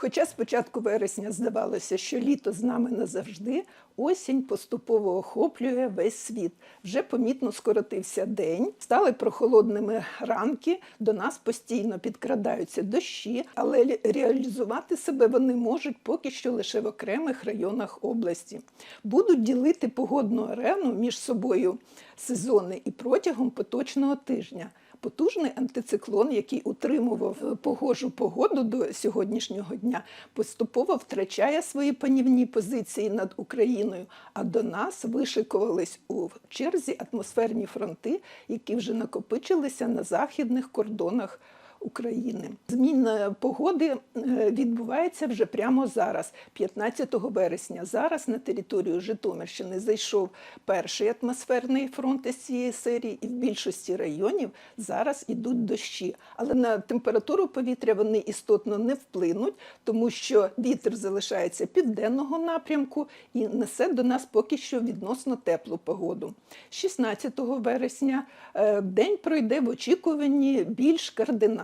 Хоча з початку вересня здавалося, що літо з нами назавжди, осінь поступово охоплює весь світ. Вже помітно скоротився день, стали прохолодними ранки, до нас постійно підкрадаються дощі, але реалізувати себе вони можуть поки що лише в окремих районах області. Будуть ділити погодну арену між собою сезони і протягом поточного тижня. Потужний антициклон, який утримував е, погожу погоду до сьогоднішнього дня, поступово втрачає свої панівні позиції над Україною. А до нас вишикувались у черзі атмосферні фронти, які вже накопичилися на західних кордонах. України зміна погоди е, відбувається вже прямо зараз, 15 вересня. Зараз на територію Житомирщини зайшов перший атмосферний фронт із цієї серії, і в більшості районів зараз ідуть дощі. Але на температуру повітря вони істотно не вплинуть, тому що вітер залишається південного напрямку і несе до нас поки що відносно теплу погоду. 16 вересня е, день пройде в очікуванні більш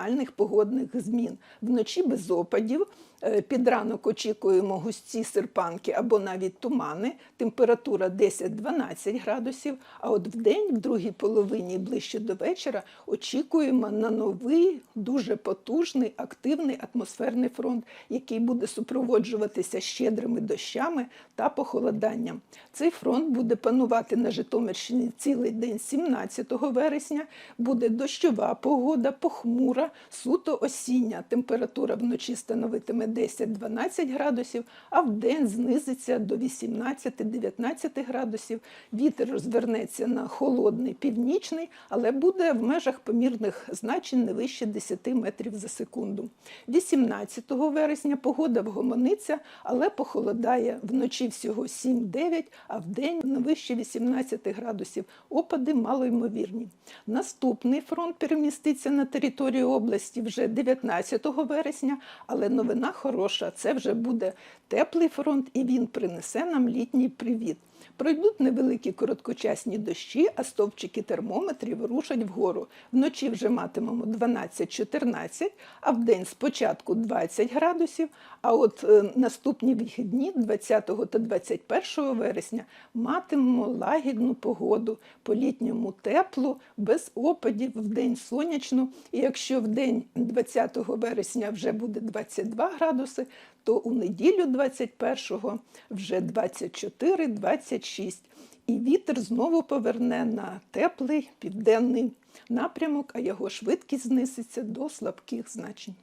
кардинальних погодних змін. Вночі без опадів. Е, Під ранок очікуємо густі серпанки або навіть тумани, температура 10-12 градусів. А от в день, в другій половині, ближче до вечора, очікуємо на новий, дуже потужний, активний атмосферний фронт, який буде супроводжуватися щедрими дощами та похолоданням. Цей фронт буде панувати на Житомирщині цілий день 17 вересня. Буде дощова погода, похмура, суто осіння. Температура вночі становитиме 10-12 градусів, а в день знизиться до 18-19 градусів. Вітер розвернеться на холодний північний, але буде в межах помірних значень не вище 10 метрів за секунду. 18 вересня погода вгомониться, але похолодає вночі всього 7-9, а в день не вище 18 градусів. Опади малоймовірні. Наступний фронт переміститься на територію області вже 19 вересня, але новина хороша. Це вже буде теплий фронт, і він принесе нам літній привіт. Пройдуть невеликі короткочасні дощі, а стовпчики термометрів рушать вгору. Вночі вже матимемо 12-14, а в день спочатку 20 градусів. А от е, наступні вихідні, 20 та 21 вересня, матимемо лагідну погоду, по-літньому теплу, без опадів, в день сонячну. І якщо в день 20 вересня вже буде 22 градуси, то у неділю 21-го вже 24-26. І вітер знову поверне на теплий південний напрямок, а його швидкість знизиться до слабких значень.